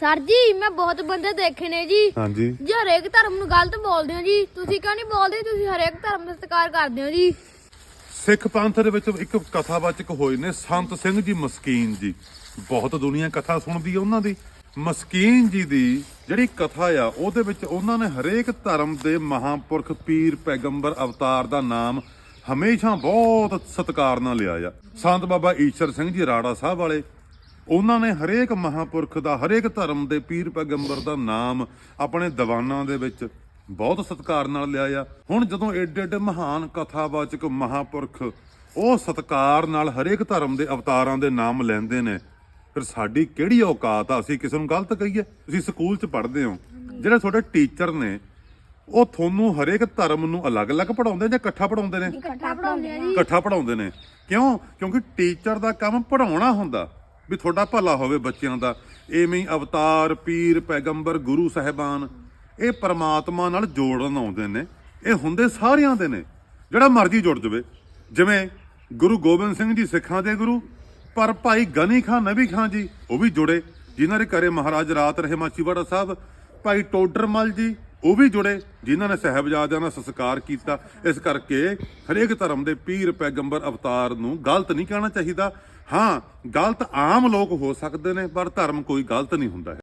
Sir ਜੀ ਮੈਂ ਬਹੁਤ ਬੰਦੇ ਦੇਖੇ ਨੇ ਜੀ। ਹਾਂਜੀ। ਜੀ ਹਰੇਕ ਧਰਮ ਨੂੰ ਗਲਤ ਬੋਲਦੇ ਹੋ ਜੀ। ਤੁਸੀਂ ਕਿਉਂ ਨਹੀਂ ਬੋਲਦੇ? ਤੁਸੀਂ ਹਰੇਕ ਧਰਮ ਦਾ ਸਤਿਕਾਰ ਕਰਦੇ ਹੋ ਜੀ। ਸਿੱਖ ਪੰਥ ਦੇ ਵਿੱਚ ਇੱਕ ਕਥਾਵਾਚਕ ਹੋਏ ਨੇ ਸੰਤ ਸਿੰਘ ਜੀ ਮਸਕੀਨ ਜੀ। ਬਹੁਤ ਦੁਨੀਆ ਕਥਾ ਸੁਣਦੀ ਹੈ ਉਹਨਾਂ ਦੀ। ਮਸਕੀਨ ਜੀ ਦੀ ਜਿਹੜੀ ਕਥਾ ਆ ਉਹਦੇ ਵਿੱਚ ਉਹਨਾਂ ਨੇ ਹਰੇਕ ਧਰਮ ਦੇ ਮਹਾਪੁਰਖ ਪੀਰ ਪੈਗੰਬਰ ਅਵਤਾਰ ਦਾ ਨਾਮ ਹਮੇਸ਼ਾ ਬਹੁਤ ਸਤਿਕਾਰ ਨਾਲ ਲਿਆ ਆ। ਸੰਤ ਬਾਬਾ ਈਸ਼ਰ ਸਿੰਘ ਜੀ ਰਾੜਾ ਸਾਹਿਬ ਵਾਲੇ ਉਹਨਾਂ ਨੇ ਹਰੇਕ ਮਹਾਪੁਰਖ ਦਾ ਹਰੇਕ ਧਰਮ ਦੇ ਪੀਰ ਪੈਗੰਬਰ ਦਾ ਨਾਮ ਆਪਣੇ ਦੀਵਾਨਾਂ ਦੇ ਵਿੱਚ ਬਹੁਤ ਸਤਿਕਾਰ ਨਾਲ ਲਿਆ ਆ ਹੁਣ ਜਦੋਂ ਏਡੇ ਏਡੇ ਮਹਾਨ ਕਥਾਵਾਚਕ ਮਹਾਪੁਰਖ ਉਹ ਸਤਿਕਾਰ ਨਾਲ ਹਰੇਕ ਧਰਮ ਦੇ ਅਵਤਾਰਾਂ ਦੇ ਨਾਮ ਲੈਂਦੇ ਨੇ ਫਿਰ ਸਾਡੀ ਕਿਹੜੀ ਔਕਾਤ ਆ? ਅਸੀਂ ਕਿਸੇ ਨੂੰ ਗਲਤ ਕਹੀਏ? ਤੁਸੀਂ ਸਕੂਲ 'ਚ ਪੜ੍ਹਦੇ ਹੋ। ਜਿਹੜੇ ਤੁਹਾਡੇ ਟੀਚਰ ਨੇ ਉਹ ਤੁਹਾਨੂੰ ਹਰੇਕ ਧਰਮ ਨੂੰ ਅਲੱਗ-ਅਲੱਗ ਪੜਾਉਂਦੇ ਜਾਂ ਇਕੱਠਾ ਪੜਾਉਂਦੇ ਨੇ? ਇਕੱਠਾ ਪੜਾਉਂਦੇ ਨੇ। ਕਿਉਂ? ਕਿਉਂਕਿ ਟੀਚਰ ਦਾ ਕੰਮ ਪੜਾਉਣਾ ਹੁੰਦਾ। ਵੀ ਤੁਹਾਡਾ ਭਲਾ ਹੋਵੇ ਬੱਚਿਆਂ ਦਾ। ਐਵੇਂ ਹੀ ਅਵਤਾਰ, ਪੀਰ, ਪੈਗੰਬਰ, ਗੁਰੂ ਸਾਹਿਬਾਨ, ਇਹ ਪਰਮਾਤਮਾ ਨਾਲ ਜੋੜਨ ਆਉਂਦੇ ਨੇ। ਇਹ ਹੁੰਦੇ ਸਾਰਿਆਂ ਦੇ ਨੇ। ਜਿਹੜਾ ਮਰਜ਼ੀ ਜੁੜ ਜਵੇ। ਜਿਵੇਂ ਗੁਰੂ ਗੋਬਿੰਦ ਸਿੰਘ ਜੀ ਸਿੱਖਾਂ ਦੇ ਗੁਰੂ, ਪਰ ਭਾਈ ਗਨੀ ਖਾਨ ਨਬੀ ਖਾਨ ਜੀ, ਉਹ ਵੀ ਜੁੜੇ। ਜਿਨ੍ਹਾਂ ਦੇ ਘਰੇ ਮਹਾਰਾਜ ਰਾਤ ਰਹੇ ਮਾਚੀਵਾੜਾ ਸਾਹਿਬ, ਭਾਈ ਟੋਡਰਮਲ ਜੀ ਉਹ ਵੀ ਜੁੜੇ, ਜਿਨ੍ਹਾਂ ਨੇ ਸਹਿਬਜ਼ਾਦਿਆਂ ਦਾ ਸੰਸਕਾਰ ਕੀਤਾ। ਇਸ ਕਰਕੇ ਹਰੇਕ ਧਰਮ ਦੇ ਪੀਰ, ਪੈਗੰਬਰ, ਅਵਤਾਰ ਨੂੰ ਗਲਤ ਨਹੀਂ ਕਹਿਣਾ ਚਾਹੀਦਾ। ਹਾਂ, ਗਲਤ ਆਮ ਲੋਕ ਹੋ ਸਕਦੇ ਨੇ, ਪਰ ਧਰਮ ਕੋਈ ਗਲਤ ਨਹੀਂ ਹੁੰਦਾ। ਹੈ